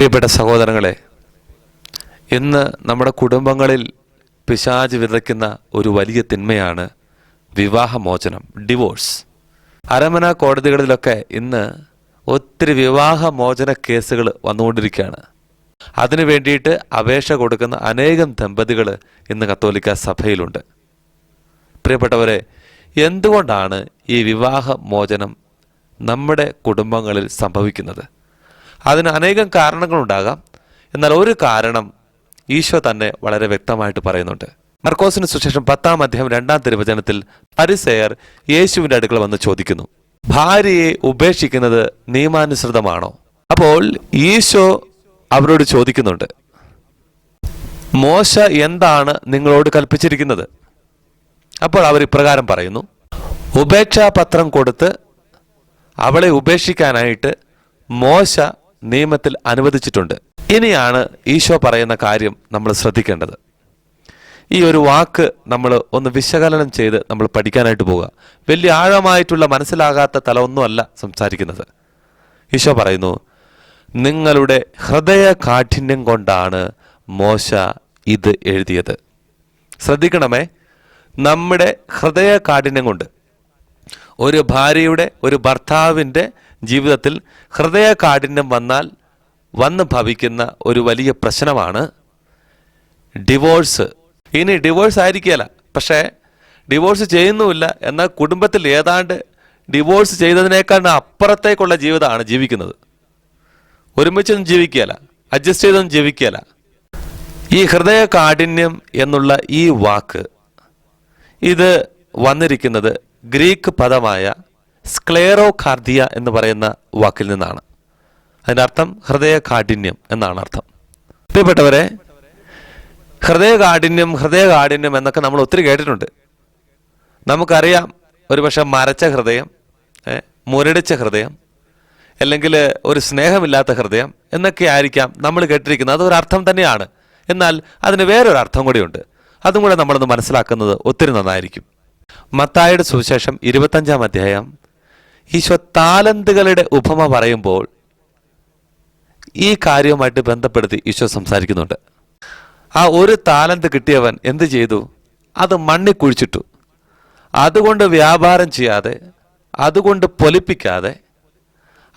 പ്രിയപ്പെട്ട സഹോദരങ്ങളെ ഇന്ന് നമ്മുടെ കുടുംബങ്ങളിൽ പിശാജ് വിതയ്ക്കുന്ന ഒരു വലിയ തിന്മയാണ് വിവാഹമോചനം ഡിവോഴ്സ്. അരമന കോടതികളിലൊക്കെ ഇന്ന് ഒത്തിരി വിവാഹമോചന കേസുകൾ വന്നുകൊണ്ടിരിക്കുകയാണ്. അതിനു വേണ്ടിയിട്ട് അപേക്ഷ കൊടുക്കുന്ന അനേകം ദമ്പതികൾ ഇന്ന് കത്തോലിക്ക സഭയിലുണ്ട്. പ്രിയപ്പെട്ടവരെ എന്തുകൊണ്ടാണ് ഈ വിവാഹമോചനം നമ്മുടെ കുടുംബങ്ങളിൽ സംഭവിക്കുന്നത്? അതിന് അനേകം കാരണങ്ങളുണ്ടാകാം. എന്നാൽ ഒരു കാരണം ഈശോ തന്നെ വളരെ വ്യക്തമായിട്ട് പറയുന്നുണ്ട്. മർക്കോസിന് സുശേഷം പത്താം അധ്യായം രണ്ടാം തിരുവചനത്തിൽ പരിസയർ യേശുവിന്റെ അടുക്കൽ വന്ന് ചോദിക്കുന്നു ഭാര്യയെ ഉപേക്ഷിക്കുന്നത് നിയമാനുസൃതമാണോ? അപ്പോൾ ഈശോ അവരോട് ചോദിക്കുന്നുണ്ട് മോശ എന്താണ് നിങ്ങളോട് കൽപ്പിച്ചിരിക്കുന്നത്? അപ്പോൾ അവർ ഇപ്രകാരം പറയുന്നു ഉപേക്ഷാപത്രം കൊടുത്ത് അവളെ ഉപേക്ഷിക്കാനായിട്ട് മോശ നിയമത്തിൽ അനുവദിച്ചിട്ടുണ്ട്. ഇനിയാണ് ഈശോ പറയുന്ന കാര്യം നമ്മൾ ശ്രദ്ധിക്കേണ്ടത്. ഈ ഒരു വാക്ക് നമ്മൾ ഒന്ന് വിശകലനം ചെയ്ത് നമ്മൾ പഠിക്കാനായിട്ട് പോവുക. വലിയ ആഴമായിട്ടുള്ള മനസ്സിലാകാത്ത തലമൊന്നുമല്ല സംസാരിക്കുന്നത്. ഈശോ പറയുന്നു നിങ്ങളുടെ ഹൃദയ കാഠിന്യം കൊണ്ടാണ് മോശ ഇത് എഴുതിയത്. ശ്രദ്ധിക്കണമേ നമ്മുടെ ഹൃദയ കാഠിന്യം കൊണ്ട് ഒരു ഭാര്യയുടെ ഒരു ഭർത്താവിന്റെ ജീവിതത്തിൽ ഹൃദയ കാഠിന്യം വന്നാൽ വന്ന് ഭവിക്കുന്ന ഒരു വലിയ പ്രശ്നമാണ് ഡിവോഴ്സ്. ഇനി ഡിവോഴ്സ് ആയിരിക്കുകയല്ല പക്ഷേ ഡിവോഴ്സ് ചെയ്യുന്നുമില്ല. എന്നാൽ കുടുംബത്തിൽ ഏതാണ്ട് ഡിവോഴ്സ് ചെയ്തതിനേക്കാൾ അപ്പുറത്തേക്കുള്ള ജീവിതമാണ് ജീവിക്കുന്നത്. ഒരുമിച്ചൊന്നും ജീവിക്കുകയല്ല അഡ്ജസ്റ്റ് ചെയ്തൊന്നും ജീവിക്കുകയല്ല ഈ ഹൃദയ കാഠിന്യം എന്നുള്ള ഈ വാക്ക് ഇത് വന്നിരിക്കുന്നത് ഗ്രീക്ക് പദമായ സ്ക്ലേറോ കാർദിയ എന്ന് പറയുന്ന വാക്കിൽ നിന്നാണ്. അതിന്റെ അർത്ഥം ഹൃദയ കാഠിന്യം എന്നാണ് അർത്ഥം. പ്രിയപ്പെട്ടവരെ ഹൃദയ കാഠിന്യം ഹൃദയ കാഠിന്യം എന്നൊക്കെ നമ്മൾ ഒത്തിരി കേട്ടിട്ടുണ്ട്. നമുക്കറിയാം ഒരുപക്ഷെ മരച്ച ഹൃദയം മുരടിച്ച ഹൃദയം അല്ലെങ്കിൽ ഒരു സ്നേഹമില്ലാത്ത ഹൃദയം എന്നൊക്കെ ആയിരിക്കാം നമ്മൾ കേട്ടിരിക്കുന്നത്. അതൊരർത്ഥം തന്നെയാണ്. എന്നാൽ അതിന് വേറൊരു അർത്ഥം കൂടിയുണ്ട്. അതും കൂടെ നമ്മളൊന്ന് മനസ്സിലാക്കുന്നത് ഒത്തിരി നന്നായിരിക്കും. മത്തായുടെ സുവിശേഷം ഇരുപത്തഞ്ചാം അധ്യായം ഈശോ താലന്തുകളുടെ ഉപമ പറയുമ്പോൾ ഈ കാര്യവുമായിട്ട് ബന്ധപ്പെടുത്തി ഈശോ സംസാരിക്കുന്നുണ്ട്. ആ ഒരു താലന്ത് കിട്ടിയവൻ എന്ത് ചെയ്തു? അത് മണ്ണി കുഴിച്ചിട്ടു. അതുകൊണ്ട് വ്യാപാരം ചെയ്യാതെ അതുകൊണ്ട് പൊലിപ്പിക്കാതെ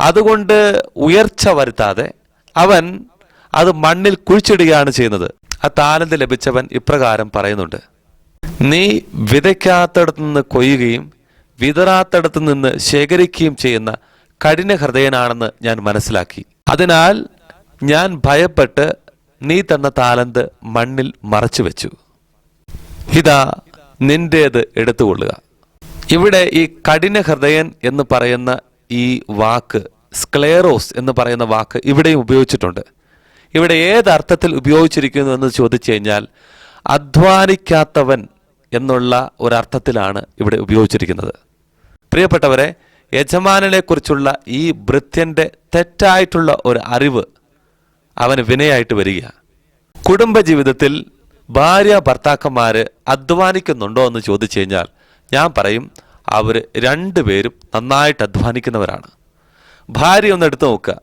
അതുകൊണ്ട് ഉയർച്ച വരുത്താതെ അവൻ അത് മണ്ണിൽ കുഴിച്ചിടുകയാണ് ചെയ്യുന്നത്. ആ താലന്ത് ലഭിച്ചവൻ ഇപ്രകാരം പറയുന്നുണ്ട്. നീ വിതയ്ക്കാത്തടത്തു നിന്ന് കൊയ്യുകയും വിതറാത്തടത്തു നിന്ന് ശേഖരിക്കുകയും ചെയ്യുന്ന കഠിന ഹൃദയനാണെന്ന് ഞാൻ മനസ്സിലാക്കി. അതിനാൽ ഞാൻ ഭയപ്പെട്ട് നീ തന്ന താലന്ത് മണ്ണിൽ മറച്ചു വെച്ചു ഇതാ നിന്റേത് എടുത്തുകൊള്ളുക. ഇവിടെ ഈ കഠിന ഹൃദയൻ എന്ന് പറയുന്ന ഈ വാക്ക് സ്ക്ലേറോസ് എന്ന് പറയുന്ന വാക്ക് ഇവിടെയും ഉപയോഗിച്ചിട്ടുണ്ട്. ഇവിടെ ഏത് അർത്ഥത്തിൽ ഉപയോഗിച്ചിരിക്കുന്നു എന്ന് ചോദിച്ചു കഴിഞ്ഞാൽ അധ്വാനിക്കാത്തവൻ എന്നുള്ള ഒരർത്ഥത്തിലാണ് ഇവിടെ ഉപയോഗിച്ചിരിക്കുന്നത്. പ്രിയപ്പെട്ടവരെ യജമാനനെക്കുറിച്ചുള്ള ഈ ഭൃത്യന്റെ തെറ്റായിട്ടുള്ള ഒരു അറിവ് അവന് വിനയായിട്ട് വരിക കുടുംബജീവിതത്തിൽ ഭാര്യ ഭർത്താക്കന്മാര് അധ്വാനിക്കുന്നുണ്ടോ എന്ന് ചോദിച്ചു കഴിഞ്ഞാൽ ഞാൻ പറയും അവർ രണ്ടുപേരും നന്നായിട്ട് അധ്വാനിക്കുന്നവരാണ്. ഭാര്യ ഒന്ന് എടുത്തു നോക്കുക.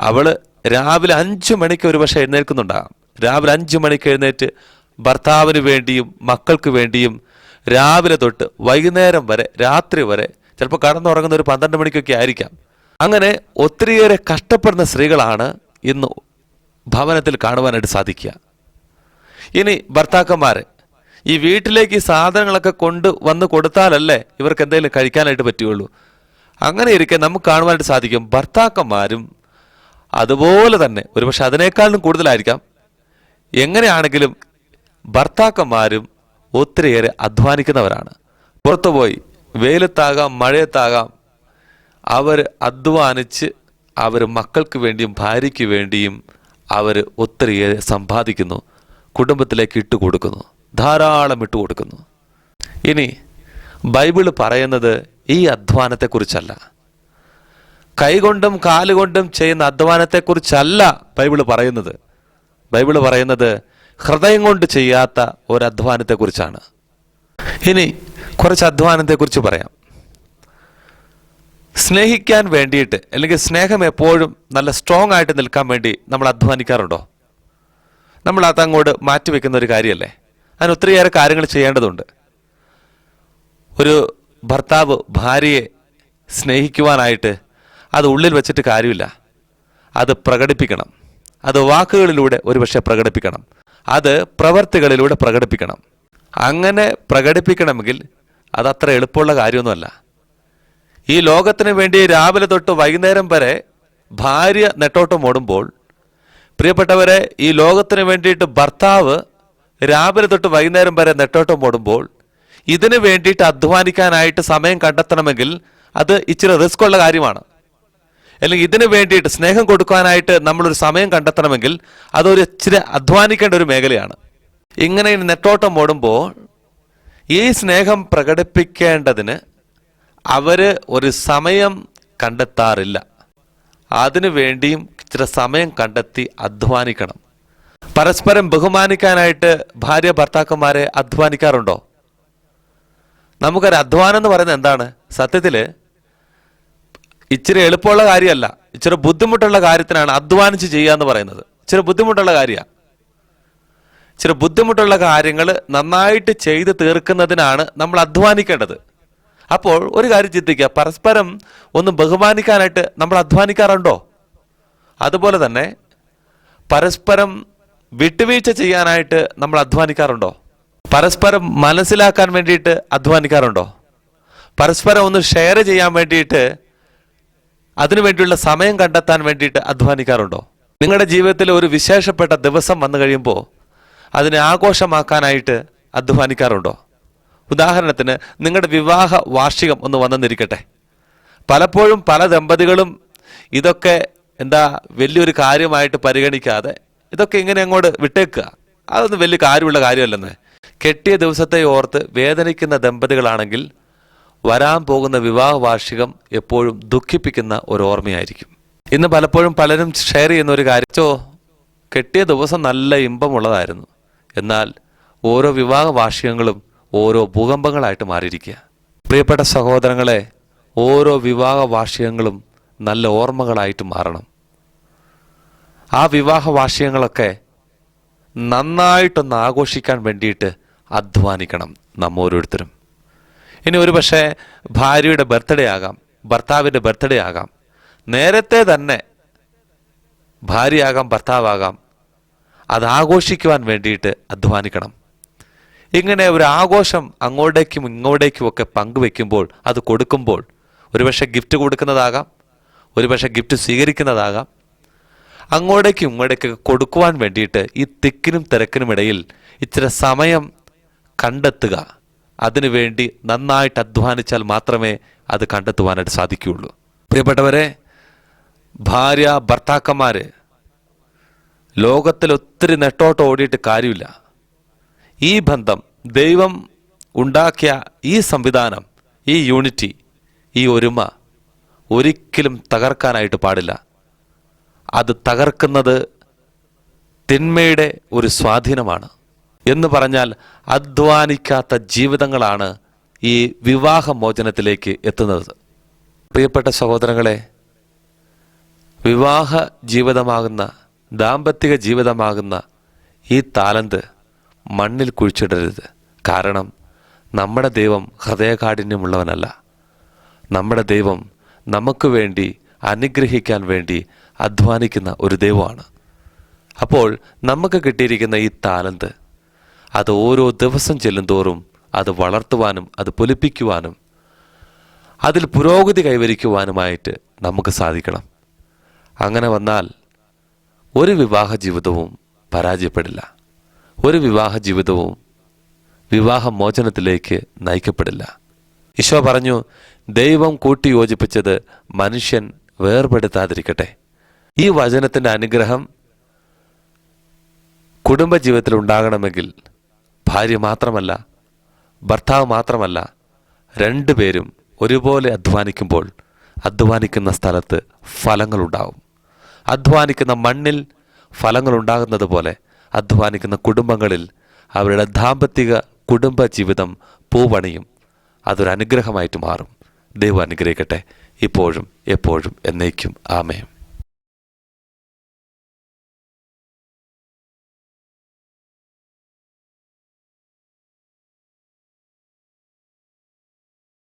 അവൾ രാവിലെ അഞ്ചു മണിക്ക് ഒരു പക്ഷേ എഴുന്നേൽക്കുന്നുണ്ടാകാം. രാവിലെ അഞ്ചു മണിക്ക് എഴുന്നേറ്റ് ഭർത്താവിന് വേണ്ടിയും മക്കൾക്ക് വേണ്ടിയും രാവിലെ തൊട്ട് വൈകുന്നേരം വരെ രാത്രി വരെ ചിലപ്പോൾ കടന്നുറങ്ങുന്ന ഒരു പന്ത്രണ്ട് മണിക്കൊക്കെ ആയിരിക്കാം. അങ്ങനെ ഒത്തിരിയേറെ കഷ്ടപ്പെടുന്ന സ്ത്രീകളാണ് ഇന്ന് ഭവനത്തിൽ കാണുവാനായിട്ട് സാധിക്കുക. ഇനി ഭർത്താക്കന്മാരെ ഈ വീട്ടിലേക്ക് സാധനങ്ങളൊക്കെ കൊണ്ട് വന്ന് കൊടുത്താലല്ലേ ഇവർക്ക് എന്തെങ്കിലും കഴിക്കാനായിട്ട് പറ്റുകയുള്ളൂ. അങ്ങനെ ഇരിക്കെ നമുക്ക് കാണുവാനായിട്ട് സാധിക്കും ഭർത്താക്കന്മാരും അതുപോലെ തന്നെ ഒരുപക്ഷെ അതിനേക്കാളും കൂടുതലായിരിക്കാം. എങ്ങനെയാണെങ്കിലും ഭർത്താക്കന്മാരും ഒത്തിരിയേറെ അധ്വാനിക്കുന്നവരാണ്. പുറത്തുപോയി വെയിലത്താകാം മഴയത്താകാം അവർ അധ്വാനിച്ച് അവർ മക്കൾക്ക് വേണ്ടിയും ഭാര്യയ്ക്ക് വേണ്ടിയും അവർ ഒത്തിരിയേറെ സമ്പാദിക്കുന്നു കുടുംബത്തിലേക്ക് ഇട്ട് കൊടുക്കുന്നു ധാരാളം ഇട്ട് കൊടുക്കുന്നു. ഇനി ബൈബിൾ പറയുന്നത് ഈ അധ്വാനത്തെക്കുറിച്ചല്ല. കൈകൊണ്ടും കാലുകൊണ്ടും ചെയ്യുന്ന അധ്വാനത്തെക്കുറിച്ചല്ല ബൈബിൾ പറയുന്നത്. ബൈബിൾ പറയുന്നത് ഹൃദയം കൊണ്ട് ചെയ്യാത്ത ഒരു അധ്വാനത്തെക്കുറിച്ചാണ് ഇനി കുറച്ച് അധ്വാനത്തെക്കുറിച്ച് പറയാം. സ്നേഹിക്കാൻ വേണ്ടിയിട്ട് അല്ലെങ്കിൽ സ്നേഹം എപ്പോഴും നല്ല സ്ട്രോങ് ആയിട്ട് നിൽക്കാൻ വേണ്ടി നമ്മൾ അധ്വാനിക്കാറുണ്ടോ? നമ്മൾ അത് അതങ്ങോട്ട് മാറ്റിവെക്കുന്ന ഒരു കാര്യമല്ലേ? അതിന് ഒത്തിരിയേറെ കാര്യങ്ങൾ ചെയ്യേണ്ടതുണ്ട്. ഒരു ഭർത്താവ് ഭാര്യയെ സ്നേഹിക്കുവാനായിട്ട് അത് ഉള്ളിൽ വെച്ചിട്ട് കാര്യമില്ല. അത് പ്രകടിപ്പിക്കണം. അത് വാക്കുകളിലൂടെ ഒരുപക്ഷെ പ്രകടിപ്പിക്കണം. അത് പ്രവർത്തികളിലൂടെ പ്രകടിപ്പിക്കണം. അങ്ങനെ പ്രകടിപ്പിക്കണമെങ്കിൽ അതത്ര എളുപ്പമുള്ള കാര്യമൊന്നുമല്ല. ഈ ലോകത്തിന് വേണ്ടി രാവിലെ തൊട്ട് വൈകുന്നേരം വരെ ഭാര്യ നെട്ടോട്ടം ഓടുമ്പോൾ പ്രിയപ്പെട്ടവരെ ഈ ലോകത്തിന് വേണ്ടിയിട്ട് ഭർത്താവ് രാവിലെ തൊട്ട് വൈകുന്നേരം വരെ നെട്ടോട്ടം ഓടുമ്പോൾ ഇതിനു വേണ്ടിയിട്ട് അധ്വാനിക്കാനായിട്ട് സമയം കണ്ടെത്തണമെങ്കിൽ അത് ഇച്ചിരി റിസ്ക് ഉള്ള കാര്യമാണ്. അല്ലെങ്കിൽ ഇതിന് വേണ്ടിയിട്ട് സ്നേഹം കൊടുക്കാനായിട്ട് നമ്മളൊരു സമയം കണ്ടെത്തണമെങ്കിൽ അതൊരു ഇച്ചിരി അധ്വാനിക്കേണ്ട ഒരു മേഖലയാണ്. ഇങ്ങനെ നെട്ടോട്ടം ഓടുമ്പോൾ ഈ സ്നേഹം പ്രകടിപ്പിക്കേണ്ടതിന് അവർ ഒരു സമയം കണ്ടെത്താറില്ല. അതിനു വേണ്ടിയും ഇച്ചിരി സമയം കണ്ടെത്തി അധ്വാനിക്കണം. പരസ്പരം ബഹുമാനിക്കാനായിട്ട് ഭാര്യ ഭർത്താക്കന്മാരെ അധ്വാനിക്കാറുണ്ടോ? നമുക്കൊരു അധ്വാനം എന്ന് പറയുന്നത് എന്താണ്? സത്യത്തിൽ ഇച്ചിരി എളുപ്പമുള്ള കാര്യമല്ല. ഇച്ചിരി ബുദ്ധിമുട്ടുള്ള കാര്യത്തിനാണ് അധ്വാനിച്ച് ചെയ്യുക എന്ന് പറയുന്നത്. ഇച്ചിരി ബുദ്ധിമുട്ടുള്ള കാര്യമാണ് ഇച്ചിരി ബുദ്ധിമുട്ടുള്ള കാര്യങ്ങൾ നന്നായിട്ട് ചെയ്ത് തീർക്കുന്നതിനാണ് നമ്മൾ അധ്വാനിക്കേണ്ടത്. അപ്പോൾ ഒരു കാര്യം ചിന്തിക്കുക. പരസ്പരം ഒന്ന് ബഹുമാനിക്കാനായിട്ട് നമ്മൾ അധ്വാനിക്കാറുണ്ടോ? അതുപോലെ തന്നെ പരസ്പരം വിട്ടുവീഴ്ച ചെയ്യാനായിട്ട് നമ്മൾ അധ്വാനിക്കാറുണ്ടോ? പരസ്പരം മനസ്സിലാക്കാൻ വേണ്ടിയിട്ട് അധ്വാനിക്കാറുണ്ടോ? പരസ്പരം ഒന്ന് ഷെയർ ചെയ്യാൻ വേണ്ടിയിട്ട് അതിനു വേണ്ടിയുള്ള സമയം കണ്ടെത്താൻ വേണ്ടിയിട്ട് അധ്വാനിക്കാറുണ്ടോ? നിങ്ങളുടെ ജീവിതത്തിൽ ഒരു വിശേഷപ്പെട്ട ദിവസം വന്നു കഴിയുമ്പോൾ അതിനെ ആഘോഷമാക്കാനായിട്ട് അധ്വാനിക്കാറുണ്ടോ? ഉദാഹരണത്തിന് നിങ്ങളുടെ വിവാഹ വാർഷികം ഒന്ന് വന്നെന്നിരിക്കട്ടെ. പലപ്പോഴും പല ദമ്പതികളും ഇതൊക്കെ എന്താ വലിയൊരു കാര്യമായിട്ട് പരിഗണിക്കാതെ ഇതൊക്കെ ഇങ്ങനെ അങ്ങോട്ട് വിട്ടേക്കുക. അതൊന്നും വലിയ കാര്യമുള്ള കാര്യമല്ലെന്ന്. കെട്ടിയ ദിവസത്തെ ഓർത്ത് വേദനിക്കുന്ന ദമ്പതികളാണെങ്കിൽ വരാൻ പോകുന്ന വിവാഹ വാർഷികം എപ്പോഴും ദുഃഖിപ്പിക്കുന്ന ഒരു ഓർമ്മയായിരിക്കും. ഇന്ന് പലപ്പോഴും പലരും ഷെയർ ചെയ്യുന്ന ഒരു കാര്യച്ചോ കെട്ടിയ ദിവസം നല്ല ഇമ്പമുള്ളതായിരുന്നു എന്നാൽ ഓരോ വിവാഹ വാർഷികങ്ങളും ഓരോ ഭൂകമ്പങ്ങളായിട്ട് മാറിയിരിക്കുക. പ്രിയപ്പെട്ട സഹോദരങ്ങളെ ഓരോ വിവാഹ വാർഷികങ്ങളും നല്ല ഓർമ്മകളായിട്ട് മാറണം. ആ വിവാഹ വാർഷികങ്ങളൊക്കെ നന്നായിട്ടൊന്ന് ആഘോഷിക്കാൻ വേണ്ടിയിട്ട് അധ്വാനിക്കണം നമ്മ ഓരോരുത്തരും ഇനി ഒരു പക്ഷേ ഭാര്യയുടെ ബർത്ത്ഡേ ആകാം ഭർത്താവിന്റെ ബർത്ത്ഡേ ആകാം. നേരത്തെ തന്നെ ഭാര്യയാകാം ഭർത്താവാകാം. അത് ആഘോഷിക്കുവാൻ വേണ്ടിയിട്ട് അധ്വാനിക്കണം. ഇങ്ങനെ ഒരു ആഘോഷം അങ്ങോട്ടേക്കും ഇങ്ങോട്ടേക്കും ഒക്കെ പങ്കുവെക്കുമ്പോൾ അത് കൊടുക്കുമ്പോൾ ഒരുപക്ഷെ ഗിഫ്റ്റ് കൊടുക്കുന്നതാകാം ഒരുപക്ഷെ ഗിഫ്റ്റ് സ്വീകരിക്കുന്നതാകാം. അങ്ങോട്ടേക്കും ഇങ്ങോട്ടേക്കൊക്കെ കൊടുക്കുവാൻ വേണ്ടിയിട്ട് ഈ തിക്കിനും തിരക്കിനും ഇടയിൽ ഇച്ചിരി സമയം കണ്ടെത്തുക. അതിനുവേണ്ടി നന്നായിട്ട് അധ്വാനിച്ചാൽ മാത്രമേ അത് കണ്ടെത്തുവാനായിട്ട് സാധിക്കുകയുള്ളൂ. പ്രിയപ്പെട്ടവരെ ഭാര്യ ഭർത്താക്കന്മാർ ലോകത്തിൽ ഒത്തിരി നെട്ടോട്ട് ഓടിയിട്ട് കാര്യമില്ല. ഈ ബന്ധം ദൈവം ഉണ്ടാക്കിയ ഈ സംവിധാനം ഈ യൂണിറ്റി ഈ ഒരുമ ഒരിക്കലും തകർക്കാനായിട്ട് പാടില്ല. അത് തകർക്കുന്നത് തിന്മയുടെ ഒരു സ്വാധീനമാണ്. എന്ന് പറഞ്ഞാൽ അധ്വാനിക്കാത്ത ജീവിതങ്ങളാണ് ഈ വിവാഹമോചനത്തിലേക്ക് എത്തുന്നത്. പ്രിയപ്പെട്ട സഹോദരങ്ങളെ വിവാഹ ജീവിതമാകുന്ന ദാമ്പത്തിക ജീവിതമാകുന്ന ഈ താലന്ത് മണ്ണിൽ കുഴിച്ചിടരുത്. കാരണം നമ്മുടെ ദൈവം ഹൃദയകാഠിന്യമുള്ളവനല്ല. നമ്മുടെ ദൈവം നമുക്ക് വേണ്ടി അനുഗ്രഹിക്കാൻ വേണ്ടി അധ്വാനിക്കുന്ന ഒരു ദൈവമാണ്. അപ്പോൾ നമുക്ക് കിട്ടിയിരിക്കുന്ന ഈ താലന്ത് അത് ഓരോ ദിവസം ചെല്ലുന്തോറും അത് വളർത്തുവാനും അത് പൊലിപ്പിക്കുവാനും അതിൽ പുരോഗതി കൈവരിക്കുവാനുമായിട്ട് നമുക്ക് സാധിക്കണം. അങ്ങനെ വന്നാൽ ഒരു വിവാഹ ജീവിതവും പരാജയപ്പെടില്ല. ഒരു വിവാഹ ജീവിതവും വിവാഹമോചനത്തിലേക്ക് നയിക്കപ്പെടില്ല. ഈശോ പറഞ്ഞു ദൈവം കൂട്ടി യോജിപ്പിച്ചത് മനുഷ്യൻ വേർപെടുത്താതിരിക്കട്ടെ. ഈ വചനത്തിന്റെ അനുഗ്രഹം കുടുംബജീവിതത്തിൽ ഉണ്ടാകണമെങ്കിൽ ഭാര്യ മാത്രമല്ല ഭർത്താവ് മാത്രമല്ല രണ്ടുപേരും ഒരുപോലെ അധ്വാനിക്കുമ്പോൾ അധ്വാനിക്കുന്ന സ്ഥലത്ത് ഫലങ്ങളുണ്ടാവും. അധ്വാനിക്കുന്ന മണ്ണിൽ ഫലങ്ങളുണ്ടാകുന്നത് പോലെ അധ്വാനിക്കുന്ന കുടുംബങ്ങളിൽ അവരുടെ ദാമ്പത്തിക കുടുംബ ജീവിതം പൂവണിയും. അതൊരു അനുഗ്രഹമായിട്ട് മാറും. ദൈവം അനുഗ്രഹിക്കട്ടെ. ഇപ്പോഴും എപ്പോഴും എന്നേക്കും. ആമേൻ.